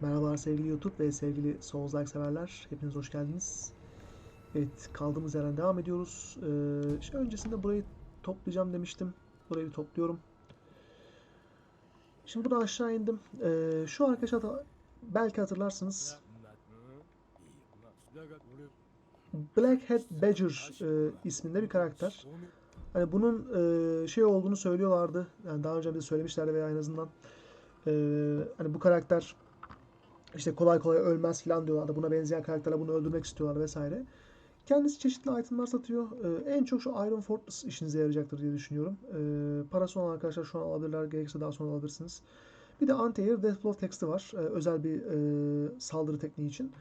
Merhabalar sevgili YouTube ve sevgili Souls-like severler. Hepiniz hoş geldiniz. Evet, kaldığımız yerden devam ediyoruz. Ee, işte öncesinde burayı toplayacağım demiştim. Burayı bir topluyorum. Şimdi buradan aşağı indim. Ee, şu arkadaşlar da belki hatırlarsınız. Blackhead Badger e, isminde bir karakter. Hani bunun e, şey olduğunu söylüyorlardı. Yani daha önce de söylemişlerdi veya en azından e, hani bu karakter işte kolay kolay ölmez falan diyorlardı. Buna benzeyen karakterler bunu öldürmek istiyorlar vesaire. Kendisi çeşitli itemler satıyor. Ee, en çok şu Iron Fortress işinize yarayacaktır diye düşünüyorum. Ee, parası olan arkadaşlar şu an alabilirler. Gerekirse daha sonra alabilirsiniz. Bir de Anti-Air Deathblow teksti var. Ee, özel bir e, saldırı tekniği için.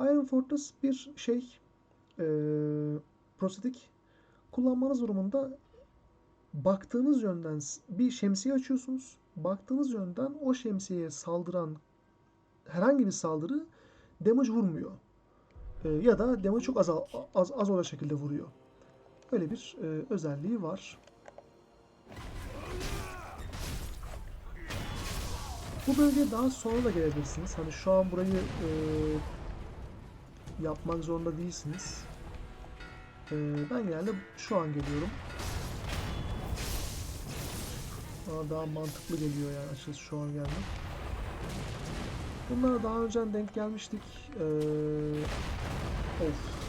Iron Fortress bir şey e, prostetik kullanmanız durumunda baktığınız yönden bir şemsiye açıyorsunuz. Baktığınız yönden o şemsiyeye saldıran herhangi bir saldırı damage vurmuyor. Ee, ya da damage çok az, az, az olacak şekilde vuruyor. Böyle bir e, özelliği var. Bu bölgeye daha sonra da gelebilirsiniz. Hani şu an burayı e, yapmak zorunda değilsiniz. E, ben genelde şu an geliyorum. Bana daha mantıklı geliyor yani açıkçası şu an gelmek. Bunlara daha önceden denk gelmiştik. Ee, of.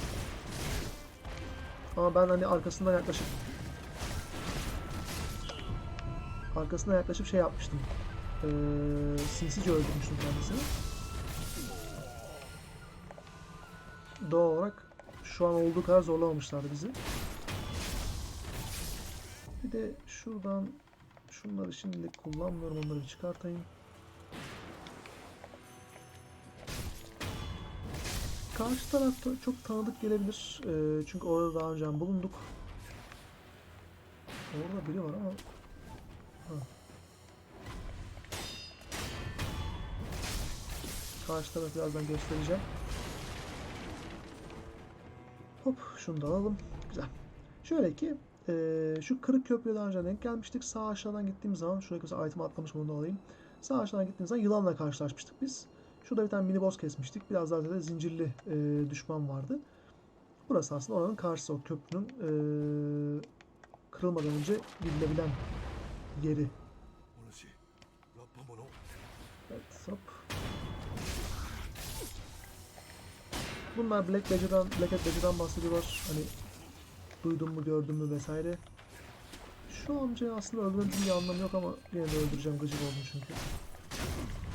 Ama ben hani arkasından yaklaşıp arkasından yaklaşıp şey yapmıştım. Ee, sinsice öldürmüştüm kendisini. Doğal olarak şu an olduğu kadar zorlamamışlardı bizi. Bir de şuradan şunları şimdilik kullanmıyorum. Onları çıkartayım. Karşı tarafta çok tanıdık gelebilir. Ee, çünkü orada daha önce bulunduk. Orada biri var ama... Ha. Karşı tarafı birazdan göstereceğim. Hop şunu da alalım. Güzel. Şöyle ki ee, şu kırık köprüye daha önce denk gelmiştik. Sağ aşağıdan gittiğimiz zaman şuraya mesela item atlamışım onu da alayım. Sağ aşağıdan gittiğimiz zaman yılanla karşılaşmıştık biz. Şurada bir tane mini boss kesmiştik. Biraz daha da zincirli e, düşman vardı. Burası aslında oranın karşısı o köprünün e, kırılmadan önce gidilebilen yeri. Evet hop. Bunlar Black Badger'dan, Black Badger'dan bahsediyorlar. Hani duydum mu gördüm mü vesaire. Şu amcayı aslında öldürmemizin bir anlamı yok ama yine de öldüreceğim gıcık oldum çünkü.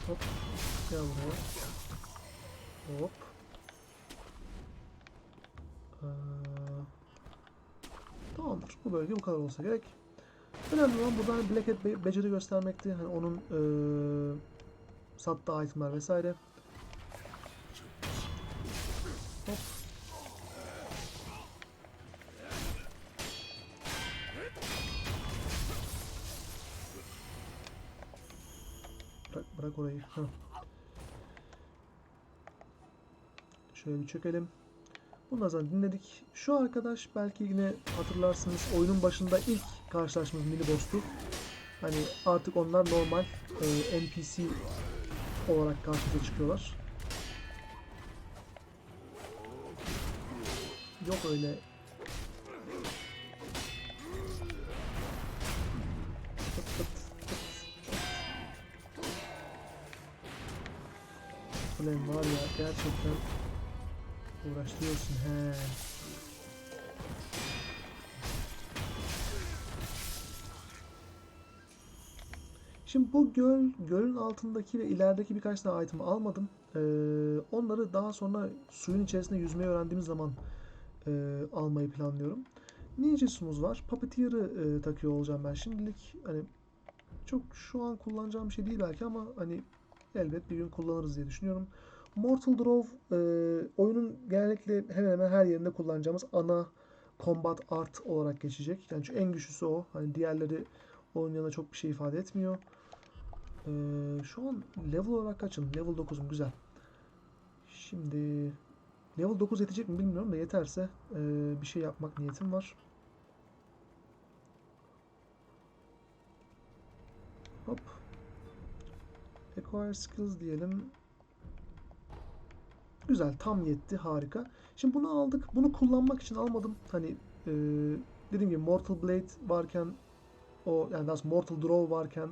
Hop. Gel. Hop. Ee, tamamdır. Bu bölge bu kadar olsa gerek. Önemli olan burada hani Black Hat Be- Badger'ı göstermekti. Hani onun ee, sattığı itemler vesaire. Hop. Heh. Şöyle bir çökelim. Bundan sonra dinledik. Şu arkadaş belki yine hatırlarsınız oyunun başında ilk karşılaşmamız mini boss'tu. Hani artık onlar normal e, NPC olarak karşımıza çıkıyorlar. Yok öyle Ulan var ya gerçekten uğraştırıyorsun he. Şimdi bu göl, gölün altındaki ve ilerideki birkaç tane item almadım. Ee, onları daha sonra suyun içerisinde yüzmeyi öğrendiğimiz zaman e, almayı planlıyorum. Ninja'sumuz var. Puppeteer'ı e, takıyor olacağım ben şimdilik. Hani çok şu an kullanacağım bir şey değil belki ama hani elbet bir gün kullanırız diye düşünüyorum. Mortal Draw e, oyunun genellikle hemen hemen her yerinde kullanacağımız ana combat art olarak geçecek. Yani şu en güçlüsü o. Hani diğerleri onun yanında çok bir şey ifade etmiyor. E, şu an level olarak kaçım? Level 9'um güzel. Şimdi level 9 yetecek mi bilmiyorum da yeterse e, bir şey yapmak niyetim var. Acquire skills diyelim. Güzel, tam yetti, harika. Şimdi bunu aldık. Bunu kullanmak için almadım. Hani e, dediğim gibi Mortal Blade varken o yani daha Mortal Draw varken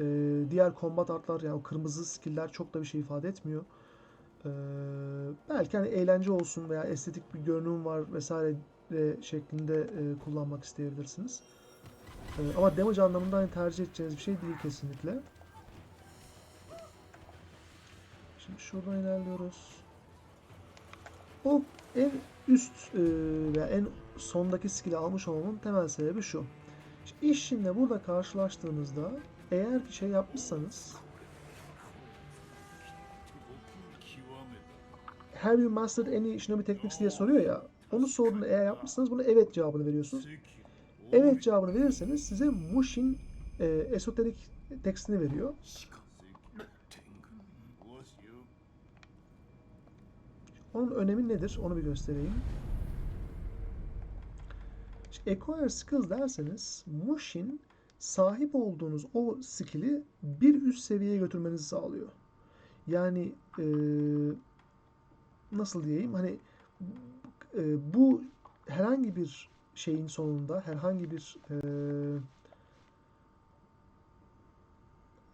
e, diğer combat artlar yani o kırmızı skill'ler çok da bir şey ifade etmiyor. E, belki hani eğlence olsun veya estetik bir görünüm var vesaire e, şeklinde e, kullanmak isteyebilirsiniz. E, ama damage anlamında hani tercih edeceğiniz bir şey değil kesinlikle. Şimdi şuradan ilerliyoruz. O en üst e, veya en sondaki skill'i almış olmamın temel sebebi şu. Şimdi iş şimdi burada karşılaştığınızda eğer ki şey yapmışsanız Have you mastered any shinobi techniques diye soruyor ya. Onu sorduğunda eğer yapmışsanız bunu evet cevabını veriyorsunuz. Evet cevabını verirseniz size Mushin e, esoterik tekstini veriyor. Onun önemi nedir? Onu bir göstereyim. Şimdi Acquire Skills derseniz Mushin sahip olduğunuz o skill'i bir üst seviyeye götürmenizi sağlıyor. Yani e, nasıl diyeyim? Hani e, bu herhangi bir şeyin sonunda herhangi bir e,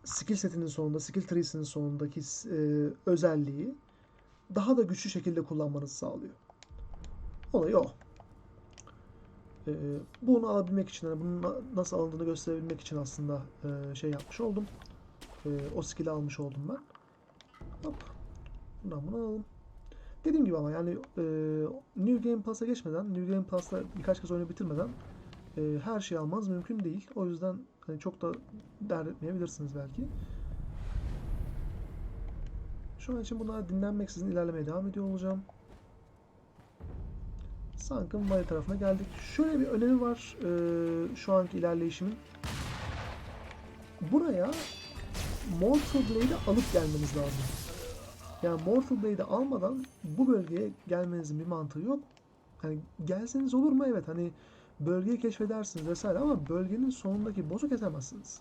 skill setinin sonunda, skill tree'sinin sonundaki e, özelliği daha da güçlü şekilde kullanmanızı sağlıyor. Olay o. Ee, bunu alabilmek için, yani bunun na- nasıl alındığını gösterebilmek için aslında e, şey yapmış oldum. E, o skill'i almış oldum ben. Hop. Bundan bunu alalım. Dediğim gibi ama yani e, New Game Plus'a geçmeden, New Game Plus'ta birkaç kez oyunu bitirmeden e, her şeyi almanız mümkün değil. O yüzden hani çok da dert etmeyebilirsiniz belki. Şu an için bunlara dinlenmeksizin ilerlemeye devam ediyor olacağım. Sunken Valley tarafına geldik. Şöyle bir önemi var e, şu anki ilerleyişimin. Buraya Mortal Blade'i alıp gelmeniz lazım. Yani Mortal Blade'i almadan bu bölgeye gelmenizin bir mantığı yok. Hani gelseniz olur mu? Evet hani bölgeyi keşfedersiniz vesaire ama bölgenin sonundaki boss'u kesemezsiniz.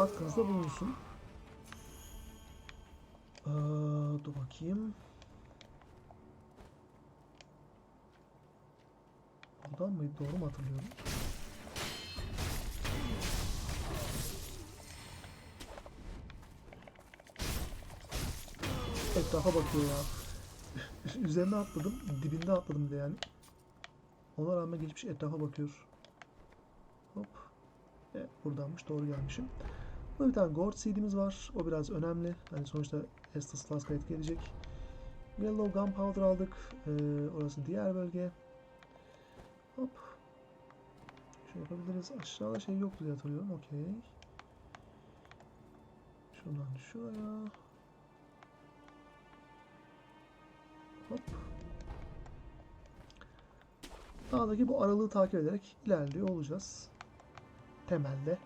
Aklınızda bulunsun. Aa, dur bakayım. Buradan mıydı? Doğru mu hatırlıyorum? Etrafa bakıyor ya. Üzerine atladım. Dibinde atladım de yani. Ona rağmen geçmiş etrafa bakıyor. Hop. Evet, buradanmış. Doğru gelmişim. Burada bir tane Gourd Seed'imiz var. O biraz önemli. Hani sonuçta Estus Flask'a etki edecek. Yellow Gunpowder aldık. Ee, orası diğer bölge. Hop. Şey yapabiliriz. Aşağıda şey yoktu diye hatırlıyorum. Okey. Şuradan şuraya. Hop. Dağdaki bu aralığı takip ederek ilerliyor olacağız. Temelde.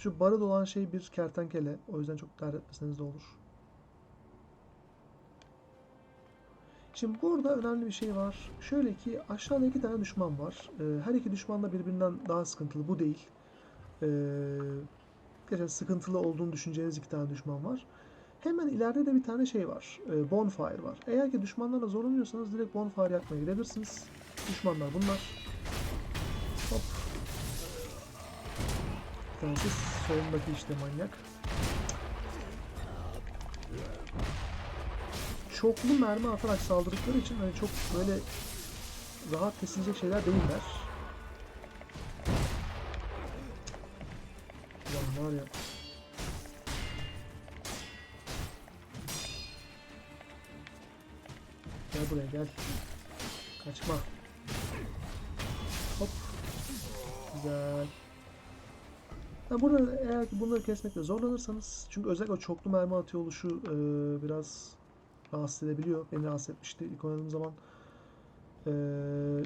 Şu barı dolan şey bir kertenkele. O yüzden çok dert etmeseniz de olur. Şimdi burada önemli bir şey var. Şöyle ki aşağıda iki tane düşman var. Ee, her iki düşman da birbirinden daha sıkıntılı. Bu değil. Ee, gerçekten sıkıntılı olduğunu düşüneceğiniz iki tane düşman var. Hemen ileride de bir tane şey var. e, bonfire var. Eğer ki düşmanlarla zorlanıyorsanız direkt bonfire yakmaya gidebilirsiniz. Düşmanlar bunlar. Tanesi solundaki işte manyak. Çoklu mermi atarak saldırdıkları için hani çok böyle rahat kesilecek şeyler değiller. Ulan var ya. Gel buraya gel. Kaçma. Hop. Güzel. Ya burada eğer ki bunları kesmekte zorlanırsanız çünkü özellikle çoklu mermi atıyor oluşu e, biraz rahatsız edebiliyor. Beni rahatsız etmişti ilk oynadığım zaman. E,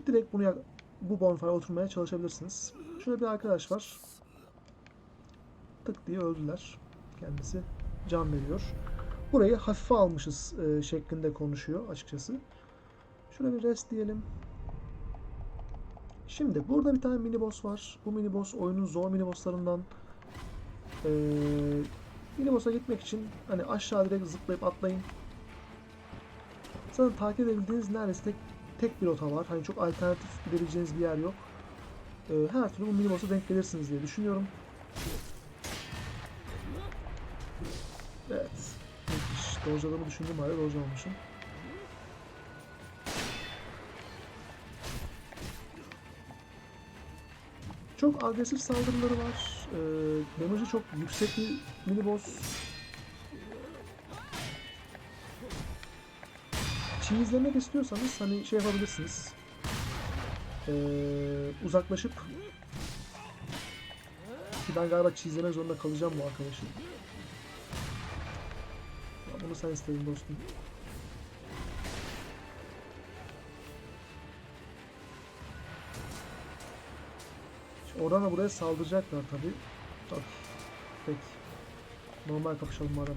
direkt bunu yak- bu bonfire'a oturmaya çalışabilirsiniz. Şöyle bir arkadaş var. Tık diye öldüler. Kendisi can veriyor. Burayı hafife almışız e, şeklinde konuşuyor açıkçası. Şöyle bir rest diyelim. Şimdi burada bir tane mini boss var. Bu mini boss oyunun zor mini bosslarından. Ee, mini boss'a gitmek için hani aşağı direkt zıplayıp atlayın. Zaten takip edebildiğiniz neredeyse tek, tek bir rota var. Hani çok alternatif gidebileceğiniz bir yer yok. Ee, her türlü bu mini boss'a denk gelirsiniz diye düşünüyorum. Evet. Müthiş. Dojladığımı düşündüğüm halde dojlamamışım. Çok agresif saldırıları var. Ee, damage'ı çok yüksek bir mini boss. Cheese'lemek istiyorsanız hani şey yapabilirsiniz. Ee, uzaklaşıp ki ben galiba cheese'lemek zorunda kalacağım bu arkadaşı. Bunu sen istedin dostum. Oradan da buraya saldıracaklar tabi. Tabii. Peki. Normal kapışalım madem.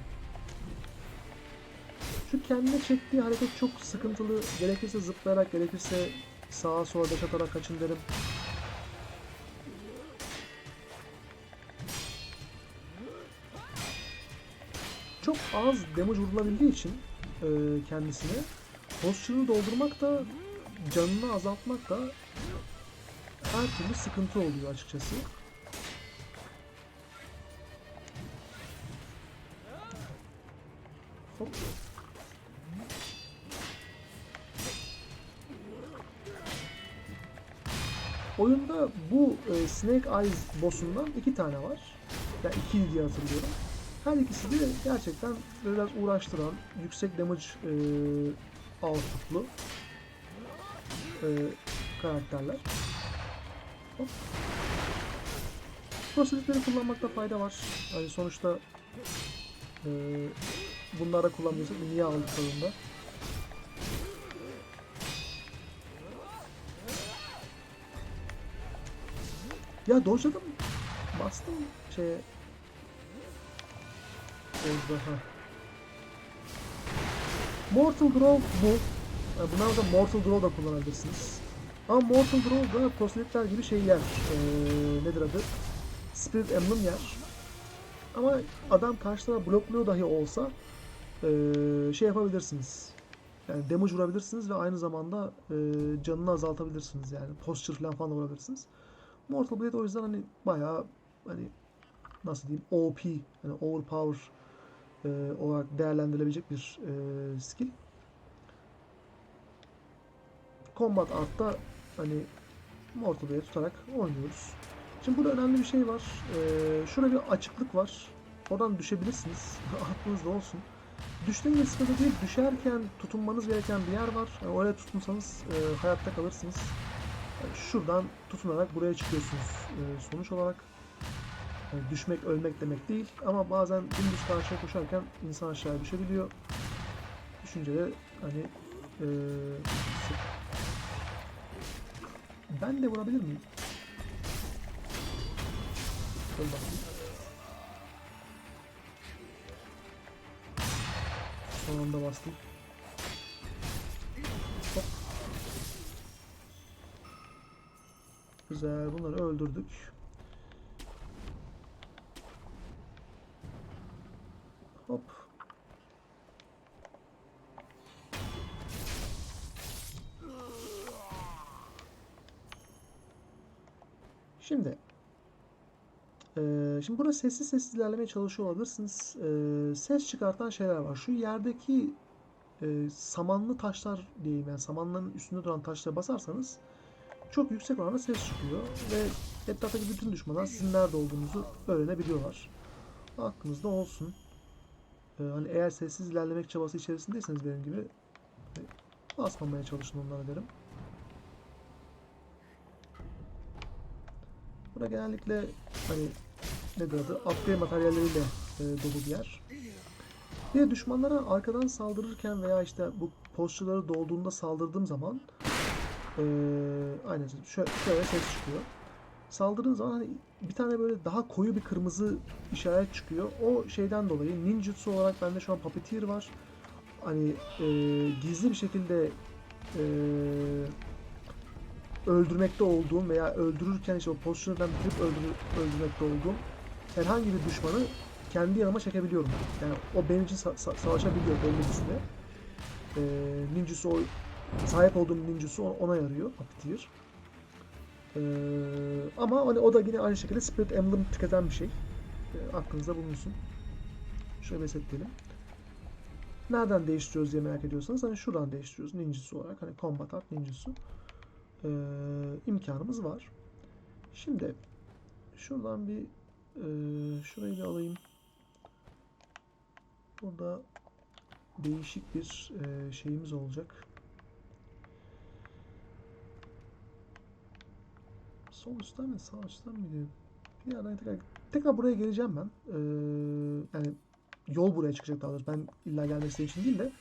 Şu kendine çektiği hareket çok sıkıntılı. Gerekirse zıplayarak, gerekirse sağa sola daş atarak kaçın derim. Çok az damage vurulabildiği için e, kendisine posture'ını doldurmak da canını azaltmak da her türlü sıkıntı oluyor açıkçası. Hop. Oyunda bu e, Snake Eyes boss'undan iki tane var. Yani iki diye hatırlıyorum. Her ikisi de gerçekten biraz uğraştıran, yüksek damage e, output'lu e, karakterler. Hop. Kullanmakta fayda var. Yani sonuçta e, bunlara kullanmıyorsak niye aldık oyunda? Ya dojladım. Bastım şeye. Dojda ha. Mortal Grove bu. Yani bundan da Mortal Grove da kullanabilirsiniz. Ama Mortal Grove'da proselitler gibi şey yer. Ee, nedir adı? Spirit Emblem yer. Ama adam karşı tarafa blokluyor dahi olsa ee, şey yapabilirsiniz. Yani damage vurabilirsiniz ve aynı zamanda ee, canını azaltabilirsiniz yani. Posture falan falan da vurabilirsiniz. Mortal Blade o yüzden hani bayağı hani nasıl diyeyim OP hani overpower e, olarak değerlendirilebilecek bir e, skill. Combat Art'ta hani Mortal Blade'i tutarak oynuyoruz. Şimdi burada önemli bir şey var. Ee, şurada bir açıklık var. Oradan düşebilirsiniz. Aklınızda olsun. Düştüğünüz sıkıntı değil, düşerken tutunmanız gereken bir yer var. Yani oraya tutunsanız e, hayatta kalırsınız. Yani şuradan tutunarak buraya çıkıyorsunuz e, sonuç olarak. Yani düşmek, ölmek demek değil. Ama bazen dümdüz karşıya koşarken insan aşağıya düşebiliyor. Düşünce de hani e, ben de vurabilir miyim? Dur bakayım. Son anda bastım. Hop. Güzel. Bunları öldürdük. Şimdi burada sessiz sessiz ilerlemeye çalışıyor olabilirsiniz. Eee, ses çıkartan şeyler var. Şu yerdeki eee, samanlı taşlar diyeyim yani samanların üstünde duran taşlara basarsanız çok yüksek oranda ses çıkıyor ve etraftaki bütün düşmanlar sizin nerede olduğunuzu öğrenebiliyorlar. Aklınızda olsun. Eee, hani eğer sessiz ilerlemek çabası içerisindeyseniz benim gibi e, basmamaya çalışın onlara derim. Burada genellikle hani nedir adı? Upgrade materyalleriyle e, dolu bir yer. De düşmanlara arkadan saldırırken veya işte bu postçuları dolduğunda saldırdığım zaman e, aynen şöyle, şöyle ses çıkıyor. Saldırdığın zaman hani bir tane böyle daha koyu bir kırmızı işaret çıkıyor. O şeyden dolayı ninjutsu olarak bende şu an Puppeteer var. Hani e, gizli bir şekilde e, öldürmekte olduğum veya öldürürken işte o pozisyondan bitirip öldür, öldürmekte olduğum herhangi bir düşmanı kendi yanıma çekebiliyorum. Yani o benim için sa- sa- savaşabiliyor belli bir süre. E, ninjutsu o sahip olduğum ninjutsu o- ona yarıyor. Uptier. E, ama hani o da yine aynı şekilde Spirit Emblem tüketen bir şey. E, aklınızda bulunsun. Şöyle resetleyelim. Nereden değiştiriyoruz diye merak ediyorsanız hani şuradan değiştiriyoruz ninjutsu olarak. Hani combat art ninjutsu. Ee, imkanımız var. Şimdi şuradan bir e, şurayı bir alayım. Burada değişik bir e, şeyimiz olacak. Sol üstten mi sağ üstten miydi? Bir yerden tekrar, tekrar buraya geleceğim ben. Ee, yani yol buraya çıkacak daha doğrusu. Ben illa gelmesi için değil de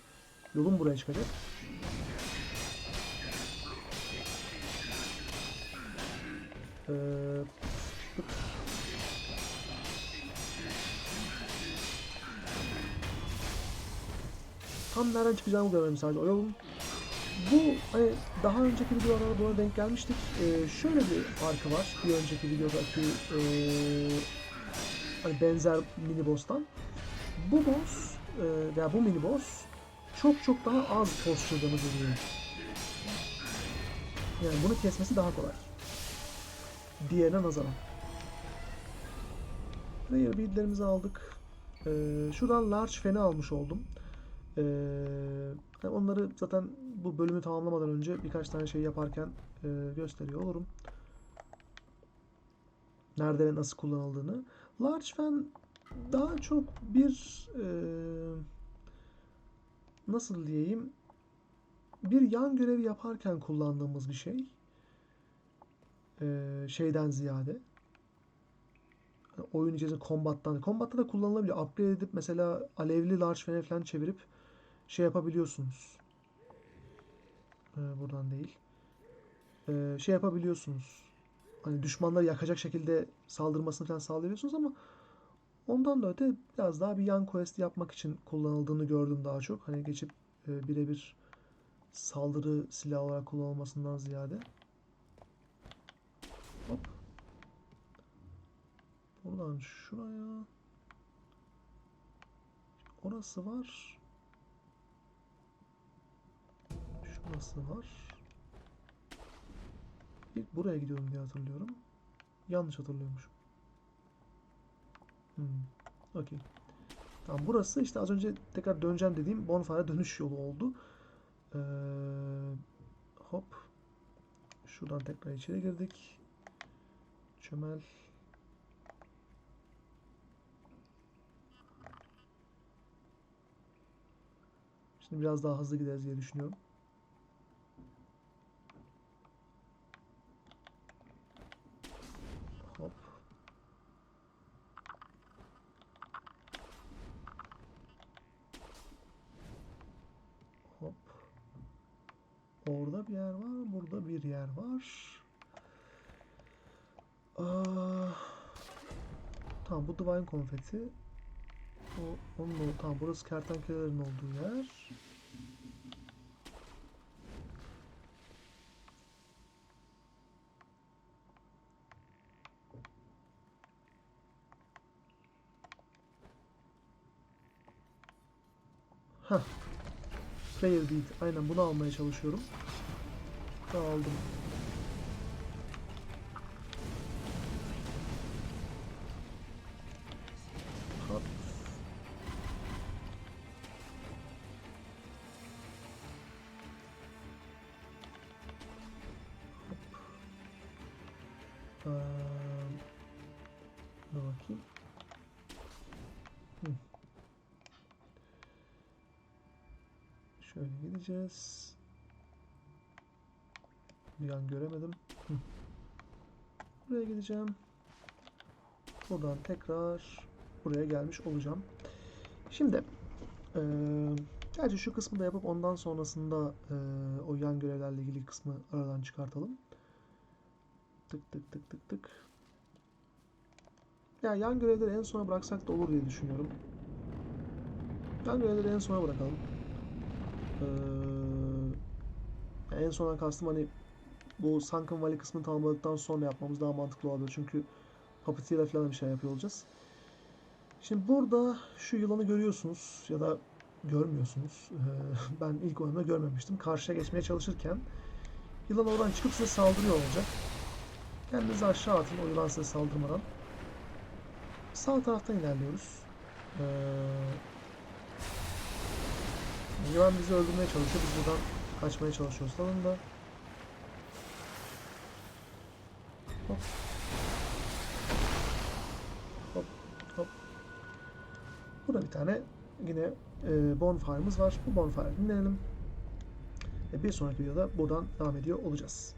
yolun buraya çıkacak. Ee, tam nereden çıkacağımı görmedim sadece o yolun. Bu hani daha önceki videolarda buna denk gelmiştik. Ee, şöyle bir farkı var bir önceki videodaki ee, hani benzer mini boss'tan. Bu boss e, veya bu mini boss çok çok daha az posture'danı buluyor. Yani bunu kesmesi daha kolay. Diğerine nazaran. Player bead'lerimizi aldık. Ee, şuradan large feni almış oldum. Ee, yani onları zaten bu bölümü tamamlamadan önce birkaç tane şey yaparken e, gösteriyor olurum. Nerede ve nasıl kullanıldığını. Large fan daha çok bir e, nasıl diyeyim bir yan görevi yaparken kullandığımız bir şey. E, şeyden ziyade. Hani oyun içerisinde kombattan. Kombatta da kullanılabiliyor. Upgrade edip mesela alevli large fene falan çevirip şey yapabiliyorsunuz. E, buradan değil. E, şey yapabiliyorsunuz. Hani düşmanları yakacak şekilde saldırmasını falan sağlayabiliyorsunuz ama Ondan da öte biraz daha bir yan quest yapmak için kullanıldığını gördüm daha çok. Hani geçip e, birebir saldırı silahı olarak kullanılmasından ziyade. Hop. Buradan şuraya. Orası var. Şurası var. İlk buraya gidiyorum diye hatırlıyorum. Yanlış hatırlıyormuşum. Hmm. Okey. Tamam burası işte az önce tekrar döneceğim dediğim Bonfire'a dönüş yolu oldu. Ee, hop. Şuradan tekrar içeri girdik. Çömel. Şimdi biraz daha hızlı gideriz diye düşünüyorum. Hop. Hop. Orada bir yer var. Burada bir yer var. Aa, tamam bu Divine konfeti. O, onun o, tamam burası kertenkelelerin olduğu yer. Heh. Player beat. Aynen bunu almaya çalışıyorum. Aldım. Hop. Şöyle gideceğiz. Bir an göremedim. Buraya gideceğim. Buradan tekrar buraya gelmiş olacağım. Şimdi eee gerçi şu kısmı da yapıp ondan sonrasında eee, o yan görevlerle ilgili kısmı aradan çıkartalım. Tık tık tık tık tık. Ya yan görevleri en sona bıraksak da olur diye düşünüyorum. Yan görevleri en sona bırakalım. Ee, en sondan kastım hani bu Sunken Valley kısmını tamamladıktan sonra yapmamız daha mantıklı olabilir. Çünkü Puppeteer'la falan bir şey yapıyor olacağız. Şimdi burada şu yılanı görüyorsunuz ya da görmüyorsunuz. Ee, ben ilk oyunda görmemiştim. Karşıya geçmeye çalışırken yılan oradan çıkıp size saldırıyor olacak. Kendinizi aşağı atın o yılan size saldırmadan. Sağ taraftan ilerliyoruz. Ee, yılan bizi öldürmeye çalışıyor. Biz buradan kaçmaya çalışıyoruz. Dalın da. Hop. Hop. Hop. Burada bir tane yine e, bonfire'ımız var. Bu bonfire'ı dinleyelim. Ve bir sonraki videoda buradan devam ediyor olacağız.